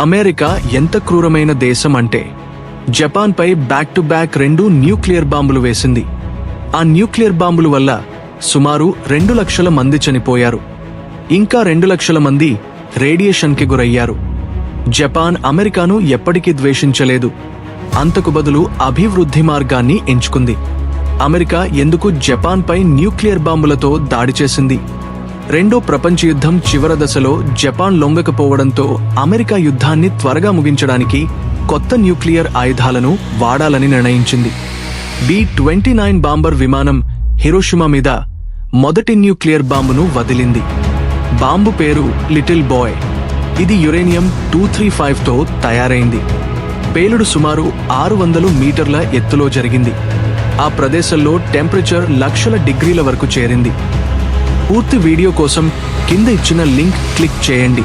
America ఎంత క్రూరమైన దేశం అంటే జపాన్పై బ్యాక్ టు బ్యాక్ రెండు న్యూక్లియర్ బాంబులు వేసింది. ఆ న్యూక్లియర్ బాంబుల వల్ల సుమారు రెండు లక్షల మంది చనిపోయారు. ఇంకా రెండు లక్షల మంది రేడియేషన్కి గురయ్యారు. జపాన్ అమెరికాను ఎప్పటికీ ద్వేషించలేదు. అంతకు బదులు అభివృద్ధి మార్గాన్ని ఎంచుకుంది. అమెరికా ఎందుకు జపాన్పై న్యూక్లియర్ బాంబులతో దాడి చేసింది? రెండో ప్రపంచ యుద్ధం చివరి దశలో జపాన్ లొంగకపోవడంతో అమెరికా యుద్ధాన్ని త్వరగా ముగించడానికి కొత్త న్యూక్లియర్ ఆయుధాలను వాడాలని నిర్ణయించింది. బి ట్వంటీ నైన్ బాంబర్ విమానం హిరోషిమా మీద మొదటి న్యూక్లియర్ బాంబును వదిలింది. బాంబు పేరు లిటిల్ బాయ్. ఇది యురేనియం టూ త్రీ ఫైవ్తో తయారైంది. పేలుడు సుమారు ఆరు వందలు మీటర్ల ఎత్తులో జరిగింది. ఆ ప్రదేశంలో టెంపరేచర్ లక్షల డిగ్రీల వరకు చేరింది. పూర్తి వీడియో కోసం కింద ఇచ్చిన లింక్ క్లిక్ చేయండి.